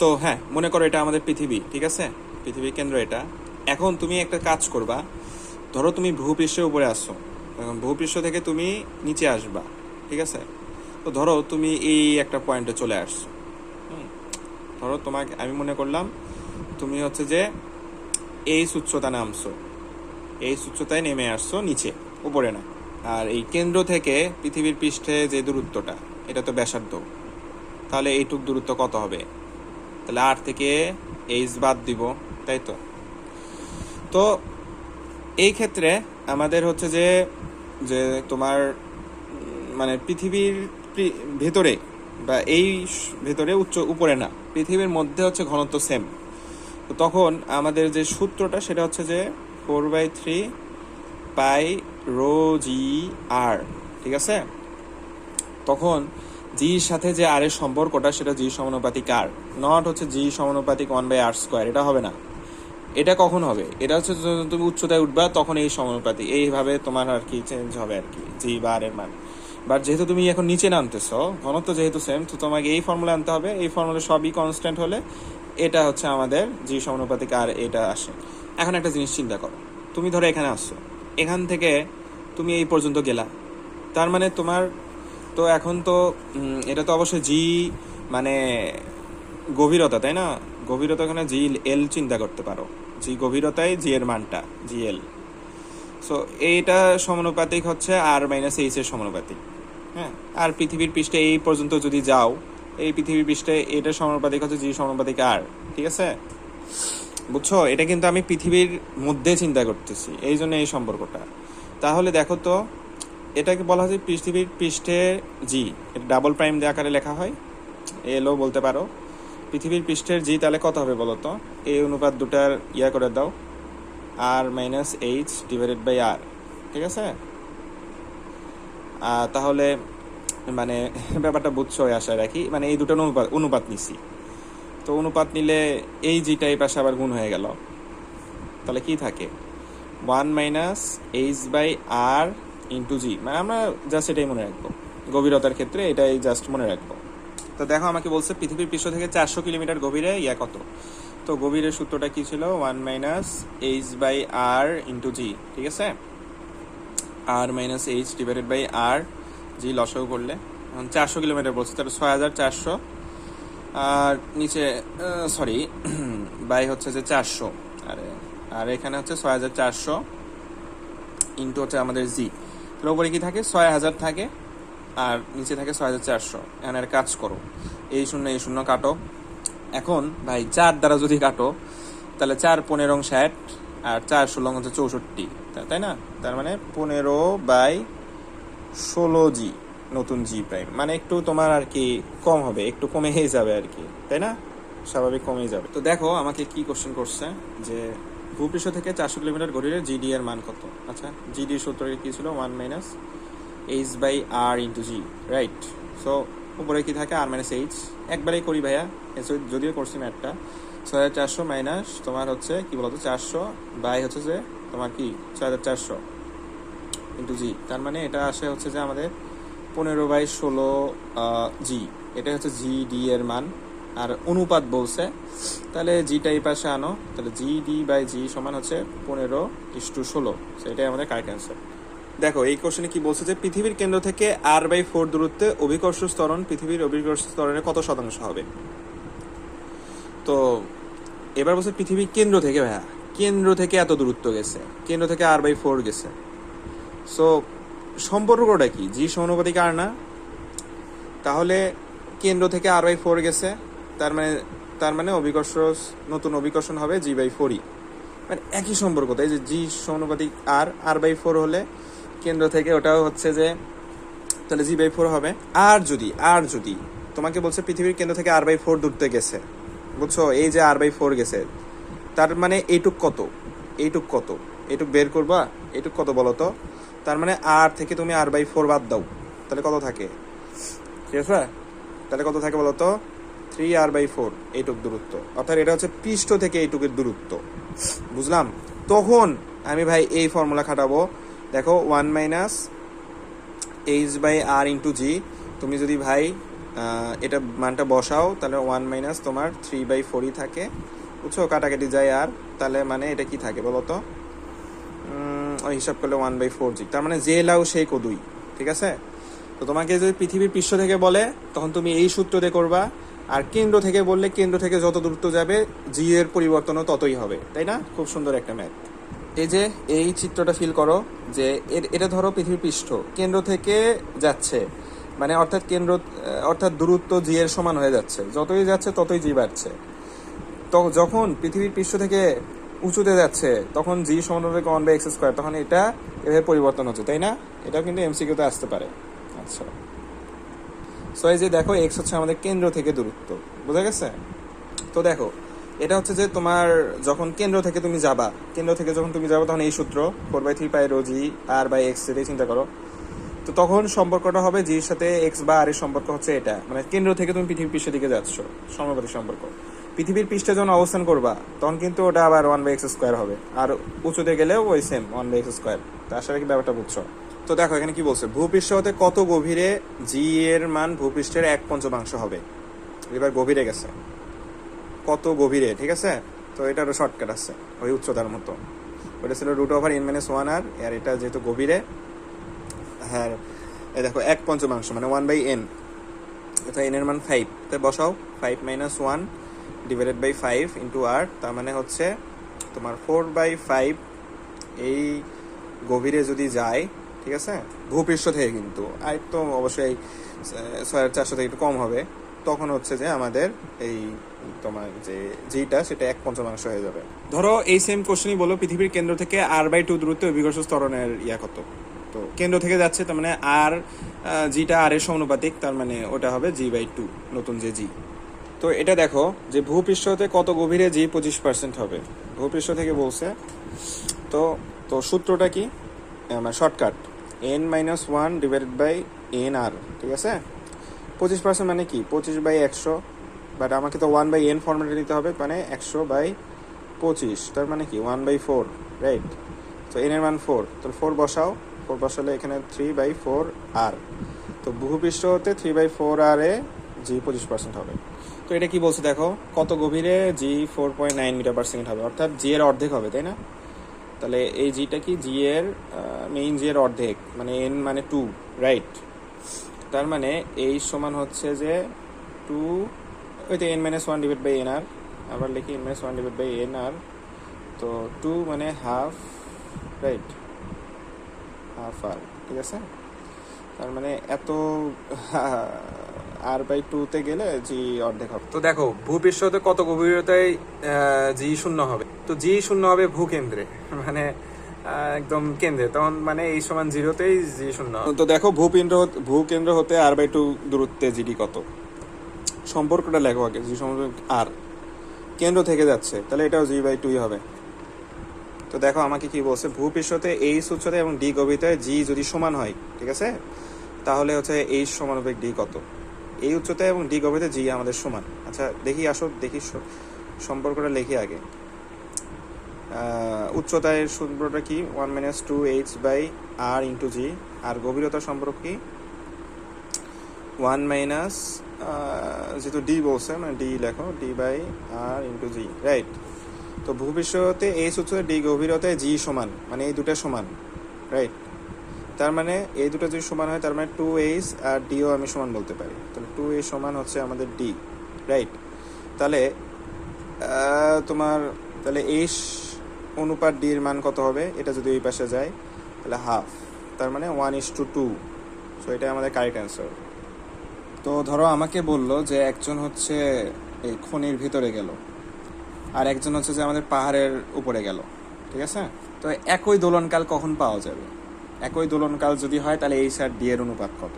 তো হ্যাঁ মনে করো এটা আমাদের পৃথিবী, ঠিক আছে? পৃথিবীর কেন্দ্র এটা। এখন তুমি একটা কাজ করবা, ধরো তুমি ভূপৃষ্ঠের উপরে আসছো ভূপৃষ্ঠ থেকে তুমি নিচে আসবা, ঠিক আছে? তো ধরো তুমি এই একটা পয়েন্টে চলে আসছো। ধরো তোমাকে, আমি মনে করলাম তুমি হচ্ছে যে এই উচ্চতা নামছো, এই উচ্চতায় নেমে আসছো নিচে, উপরে না। আর এই কেন্দ্র থেকে পৃথিবীর পৃষ্ঠে যে দূরত্বটা, এটা তো ব্যাসার্ধ, তাহলে এইটুক দূরত্ব কত হবে? তাহলে আর থেকে এইচ বাদ দিব, তাই তো? তো এই ক্ষেত্রে আমাদের হচ্ছে যে যে তোমার মানে পৃথিবীর ভেতরে বা এই ভেতরে উচ্চ, উপরে না, পৃথিবীর মধ্যে হচ্ছে ঘনত্ব সেম তো তখন আমাদের যে সূত্রটা সেটা হচ্ছে যে four by three pi rho G R ঠিক আছে? তখন জির সাথে যে আর এর সম্পর্কটা সেটা জি সমানুপাতিক আর নট হচ্ছে জি সমানুপাতিক ওয়ান বাই আর স্কোয়ার এটা হবে না। এটা কখন হবে? এটা হচ্ছে তুমি উচ্চতায় উঠবা, তখন এই সমানুপাতিক, এইভাবে তোমার আর কি চেঞ্জ হবে আর কি জি বা আর এর মান। বাট যেহেতু তুমি এখন নিচে নামতেছো, ঘনত্ব যেহেতু সেম তো তোমাকে এই ফর্মুলা আনতে হবে। এই ফর্মুলা সবই কনস্ট্যান্ট হলে এটা হচ্ছে আমাদের জি সমানুপাতিক আর এটা আসে। এখন একটা জিনিস চিন্তা করো, তুমি ধরো এখানে আসছো, এখান থেকে তুমি এই পর্যন্ত গেলা, তার মানে তোমার তো এখন তো এটা তো অবশ্যই জি মানে গভীরতা, তাই না? গভীরতা এখানে জি, এল চিন্তা করতে পারো। জি গভীরতায় জি এর মানটা, জি এল। সো এইটা সমানুপাতিক হচ্ছে আর মাইনাস এইচ এর সমানুপাতিক হ্যাঁ? আর পৃথিবীর পৃষ্ঠে এই পর্যন্ত যদি যাও, এই পৃথিবীর পৃষ্ঠে এটা সমানুপাতিক হচ্ছে জি সমানুপাতিক আর, ঠিক আছে? বুঝছ? এটা কিন্তু আমি পৃথিবীর মধ্যে চিন্তা করতেছি, এই জন্য এই সম্পর্কটা। তাহলে দেখো তো এটাকে বলা হয় পৃথিবীর পৃষ্ঠে জি এটা ডাবল প্রাইম দিয়ে আকারে লেখা হয়। এলও বলতে পারো। পৃথিবীর পৃষ্ঠের জি তাহলে কত হবে বলো তো? এই অনুপাত দুটার ইয়া করে দাও। R minus H divided by R ঠিক আছে? তাহলে মানে ব্যাপারটা বুঝছ আশায় রাখি। মানে এই দুটো অনুপাত অনুপাত নিছি। তো অনুপাত নিলে এই জিটা এই পাশে আবার গুণ হয়ে গেল। তাহলে কি থাকে? One minus H by R into G মানে আমরা জাস্ট এটাই মনে রাখব। গভীরতার ক্ষেত্রে এটাই জাস্ট মনে রাখব। তো দেখো, আমাকে বলছে পৃথিবীর পৃষ্ঠ থেকে চারশো কিলোমিটার গভীরে ইয়া কত? তো গভীরের সূত্রটা কি ছিল? One minus H by R into G ঠিক আছে? R minus H divided by R G লসাও করলে। চারশো কিলোমিটার বলছে, তাহলে ছয় হাজার চারশো। আর নিচে সরি বাই হচ্ছে যে চারশো। আরে, আর এখানে হচ্ছে ছয় হাজার চারশো ইন্টু হচ্ছে আমাদের জি তাহলে উপরে কি থাকে? ছয় হাজার থাকে আর নিচে থাকে ছয় হাজার চারশো। এখানে আর কাজ করো। এই শূন্য এই শূন্য কাটো। এখন ভাই, চার দ্বারা যদি কাটো, তাহলে চার পনেরো ষাট আর চার ষোলো হচ্ছে চৌষট্টি। তাই না? তার মানে পনেরো বাই ষোলো জি, নতুন জি প্রাইম। মানে একটু তোমার আর কি কম হবে, একটু কমেই যাবে আর কি। তাই না? স্বাভাবিক কমেই যাবে। তো দেখো, আমাকে কি কোশ্চেন করছে যে ভূপৃষ্ঠ থেকে চারশো কিলোমিটার গভীরে জিডি এর মান কত? আচ্ছা জিডি সূত্র কি ছিল? One minus H by R into G right so উপরে কি থাকে? আর মাইনাস এইচ একবারেই করি ভাইয়া যদিও করছি ম্যাথটা ছয় হাজার চারশো মাইনাস তোমার হচ্ছে, কি বলতো? চারশো বাই হচ্ছে যে, তোমার কি? ছয় হাজার চারশো ইন্টু জি তার মানে এটা আসে হচ্ছে যে আমাদের পনেরো বাই ষোলো জি এটা হচ্ছে জি ডি এর মান। আর অনুপাত বলছে, তাহলে জিটা এই পাশে আনো, তাহলে জি ডি বাই জি সমান হচ্ছে পনেরো ইস টু ষোলো। সেটাই আমাদের কারেক্ট অ্যান্সার দেখো, এই কোশ্চেনে কি বলছে যে পৃথিবীর কেন্দ্র থেকে আর বাই ফোর দূরত্বে অভিকর্ষ স্তরণ পৃথিবীর অভিকর্ষ স্তরণের কত শতাংশ হবে? তো, এবার বলছে পৃথিবীর কেন্দ্র থেকে, ভাইয়া, কেন্দ্র থেকে এত দূরত্ব গেছে, কেন্দ্র থেকে আর বাই ফোর গেছে। সো সম্পর্কটা কি? জি সমানুপাতিক আর না? তাহলে কেন্দ্র থেকে আর বাই ফোর গেছে তার মানে তার মানে অভিকর্ষ, নতুন অভিকর্ষণ হবে জি বাই ফোরই মানে একই সম্পর্ক তাই যে জি সমানুপাতিক আর আর বাই ফোর হলে কেন্দ্র থেকে ওটাও হচ্ছে যে, তাহলে জি বাই ফোর হবে। আর যদি আর যদি, তোমাকে বলছে পৃথিবীর কেন্দ্র থেকে আর বাই ফোর দূরত্বে গেছে, বুঝছ? এই যে আর বাই ফোর গেছে, তার মানে এইটুক কত? এইটুক কত? এইটুক বের করবা? এইটুক কত বলো তো? তার মানে আর থেকে তুমি আর বাই ফোর বাদ দাও। তাহলে কত থাকে? ঠিক আছে তাহলে কত থাকে বলো তো? থ্রি আর বাই ফোর এইটুক দূরত্ব। অর্থাৎ এটা হচ্ছে পৃষ্ঠ থেকে এইটুকের দূরত্ব। বুঝলাম? তখন আমি ভাই এই ফর্মুলা খাটাবো। দেখো one minus H by R into G তুমি যদি ভাই এটা মানটা বসাও, তাহলে ওয়ান মাইনাস তোমার থ্রি বাই ফোরই থাকে। বুঝছ? কাটাকাটি যায় আর, তাহলে মানে এটা কি থাকে বলো তো? ওই হিসাব করলে ওয়ান বাই ফোর জি তার মানে যে লাউ সেই কদুই, ঠিক আছে? তো তোমাকে যদি পৃথিবীর পৃষ্ঠ থেকে বলে, তখন তুমি এই সূত্র দিয়ে করবা আর কেন্দ্র থেকে বললে কেন্দ্র থেকে যত দূরত্ব যাবে জি এর পরিবর্তনও ততই হবে। তাই না? খুব সুন্দর একটা ম্যাথ। এই যে, এই চিত্রটা ফিল করো যে এটা ধরো পৃথিবীর পৃষ্ঠ। কেন্দ্র থেকে যাচ্ছে। মানে অর্থাৎ কেন্দ্র, অর্থাৎ দূরত্ব জি এর সমান হয়ে যাচ্ছে। যতই যাচ্ছে, ততই জি বাড়ছে। তো যখন পৃথিবীর পৃষ্ঠ থেকে উঁচুতে যাচ্ছে, তখন জি সমান হবে ওয়ান বাই এক্স স্কোয়ার তখন এটা এভাবে পরিবর্তন হচ্ছে। তাই না? এটাও কিন্তু এমসিকিউতে আসতে পারে। আচ্ছা। সো এই যে দেখো এক্স হচ্ছে আমাদের কেন্দ্র থেকে দূরত্ব, বোঝা গেছে? তো দেখো, এটা হচ্ছে যে তোমার যখন কেন্দ্র থেকে তুমি যাবা, কেন্দ্র থেকে যখন তুমি যাবা তখন এই সূত্র four by three pi rho G R by X এটাই চিন্তা করো। তো তখন সম্পর্কটা হবে জির সাথে এক্স বা আর এর সম্পর্ক হচ্ছে এটা মানে কেন্দ্র থেকে তুমি পৃথিবীর পৃষ্ঠের দিকে যাচ্ছ সমানুপাতিক সম্পর্ক। পৃথিবীর পৃষ্ঠে যখন অবস্থান করবা, তখন কিন্তু ওটা আবার ওয়ান বাই এক্স স্কোয়ার হবে, আর উঁচুতে গেলেও ওই same one by X square তো আসলে কি ব্যাপারটা বুঝছ। তো দেখো, এখানে কি বলছে? ভূপৃষ্ঠ হতে কত গভীরে জি এর মান ভূপৃষ্ঠের এক পঞ্চমাংশ হবে? এবার গভীরে গেছে। কত গভীরে, ঠিক আছে? তো এটা এটারও শর্টকাট আছে, ওই উচ্চতার মতো। ওটা ছিল root over N minus one R আর এটা যেহেতু গভীরে হ্যাঁ দেখো, এক পঞ্চমাংশ মানে ওয়ান বাই এন এন এর মান ফাইভ তাই বসাও five minus one divided by five into R তার মানে হচ্ছে তোমার ফোর বাই ফাইভ এই গভীরে যদি যায় ঠিক আছে? ভূপৃষ্ঠ থেকে কিন্তু। আর তো অবশ্যই ছয় চারশো থেকে একটু কম হবে। তখন হচ্ছে যে আমাদের এই তোমার যে জিটা সেটা এক পঞ্চমাংশ হয়ে যাবে। ধরো, এই সেম কোশ্চেনই বলো, পৃথিবীর কেন্দ্র থেকে আর বাই টু দূরত্বে অভিকর্ষ ত্বরণের ইয়া কত? তো কেন্দ্র থেকে যাচ্ছে, তার মানে আর জিটা আর এর সমানুপাতিক, তার মানে ওটা হবে জি বাই টু নতুন যে জি তো এটা দেখো যে ভূপৃষ্ঠ হতে কত গভীরে জি পঁচিশ পার্সেন্ট হবে। ভূপৃষ্ঠ থেকে বলছে, তো তো সূত্রটা কি? Shortcut N minus one divided by N R ঠিক আছে? পঁচিশ পার্সেন্ট মানে কি? পঁচিশ বাই একশো বাট আমাকে তো ওয়ান বাই এন ফর্মেটে নিতে হবে মানে একশো বাই পঁচিশ, তার মানে কি? ওয়ান বাই ফোর রাইট তো এন এর মান ফোর তো ফোর বসাও ফোর বসালে এখানে থ্রি বাই ফোর আর তো ভূপৃষ্ঠ হতে three by four R A G পঁচিশ পার্সেন্ট হবে। তো এটা কি বলছে দেখো? কত গভীরে G four point nine metre per second হবে, অর্থাৎ জি এর অর্ধেক হবে, তাই না? তাহলে এই জিটা কি জি এর মেইন জি এর অর্ধেক মানে এন মানে টু রাইট তার মানে এই সমান হচ্ছে যে টু ওই তো N minus one divide by N R আবার লিখি N minus one divide by N R তো টু মানে হাফ রাইট হাফ আর ঠিক আছে? তার মানে এত আর বাই টুতে গেলে জি অর্ধেক হবে। তো দেখো ভূপৃষ্ঠতে কত গভীরতায় জি শূন্য হবে। তো জি শূন্য হবে ভূকেন্দ্রে মানে একদম কেন্দ্রে। তখন মানে এই সমান জিরোতেই জি শূন্য তো দেখো ভূকেন্দ্র ভূকেন্দ্র হতে আর বাই টু দূরত্বে জিডি কত? সম্পর্কটা লেখো আগে জি সম্পর্ক আর কেন্দ্র থেকে যাচ্ছে তাহলে এটাও জি বাই টুই হবে। তো দেখো আমাকে কি বলছে ভূপৃষ্ঠতে এইচ উচ্চতা এবং ডি গভীরতায় জি যদি সমান হয় ঠিক আছে? তাহলে হচ্ছে এইচ সমানুপাতিক ডি কত? এই উচ্চতা এবং ডি গভীরতা জি আমাদের সমান। আচ্ছা দেখি আসো, দেখি সম্পর্কটা লিখি আগে। উচ্চতায় সম্পর্কটা কি? One minus two H by R into G আর গভীরতা সম্পর্ক কি? ওয়ান মাইনাস যেহেতু ডি বলছে মানে ডি লেখো D by R into G right তো ভূপৃষ্ঠতে এইচ উচ্চতা ডি গভীরতায় জি সমান মানে এই দুটা সমান রাইট তার মানে এই দুটো যদি সমান হয়, তার মানে টু এইচ আর ডিও আমি সমান বলতে পারি। তাহলে টু এইচ সমান হচ্ছে আমাদের ডি রাইট তাহলে তোমার, তাহলে এইচ অনুপাত ডি এর মান কত হবে? এটা যদি ওই পাশে যায়, তাহলে হাফ তার মানে one is to two so এটা আমাদের কারেক্ট অ্যান্সার তো ধরো আমাকে বলল যে একজন হচ্ছে এই খনির ভিতরে গেল, আর একজন হচ্ছে যে আমাদের পাহাড়ের উপরে গেল, ঠিক আছে? তো একই দোলনকাল কখন পাওয়া যাবে? একই দোলনকাল যদি হয়, তাহলে এইচ আর ডি এর অনুপাত কত?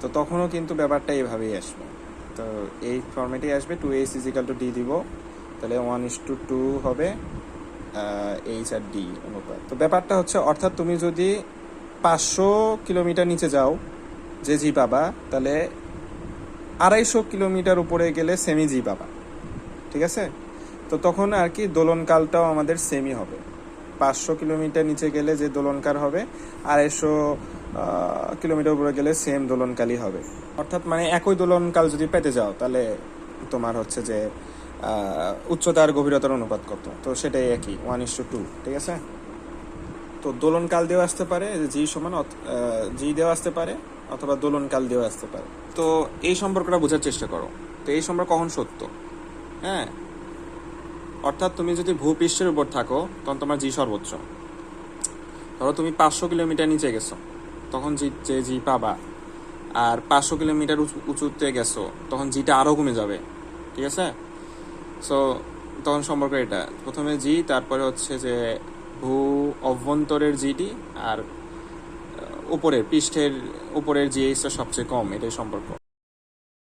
তো তখনও কিন্তু ব্যাপারটা এইভাবেই আসবে। তো এই ফর্মেটেই আসবে two H equal to D দিব। তাহলে ওয়ান ইস টু টু হবে এইচ আর ডি অনুপাত। তো ব্যাপারটা হচ্ছে, অর্থাৎ তুমি যদি পাঁচশো কিলোমিটার নিচে যাও, যে জি পাবা, তাহলে আড়াইশো কিলোমিটার উপরে গেলে সেমি জি পাবা। ঠিক আছে? তো তখন আর কি দোলনকালটাও আমাদের সেমই হবে। পাঁচশো কিলোমিটার নিচে গেলে যে দোলনকার হবে আড়াইশো কিলোমিটার উপরে গেলে সেম দোলনকালই হবে। অর্থাৎ মানে একই দোলনকাল যদি পেতে যাও তাহলে তোমার হচ্ছে যে আহ, উচ্চতার গভীরতার অনুপাত কত? তো সেটাই একই ওয়ান ইস টু টু ঠিক আছে? তো দোলনকাল দিয়েও আসতে পারে জি সমান জি দেওয়া আসতে পারে অথবা দোলনকাল দিয়েও আসতে পারে। তো এই সম্পর্কটা বোঝার চেষ্টা করো। তো এই সম্পর্ক কখন সত্য? হ্যাঁ? অর্থাৎ তুমি যদি ভূপৃষ্ঠের উপর থাকো, তখন তোমার জি সর্বোচ্চ। ধরো তুমি পাঁচশো কিলোমিটার নিচে গেছো, তখন জি, যে জি পাবা। আর পাঁচশো কিলোমিটার উঁচুতে গেছো, তখন জিটা আরও কমে যাবে, ঠিক আছে? সো তখন সম্পর্ক এটা। প্রথমে জি, তারপরে হচ্ছে যে ভূ অভ্যন্তরের জিডি আর উপরের, পৃষ্ঠের উপরের জিএইচটা সবচেয়ে কম, এটাই সম্পর্ক।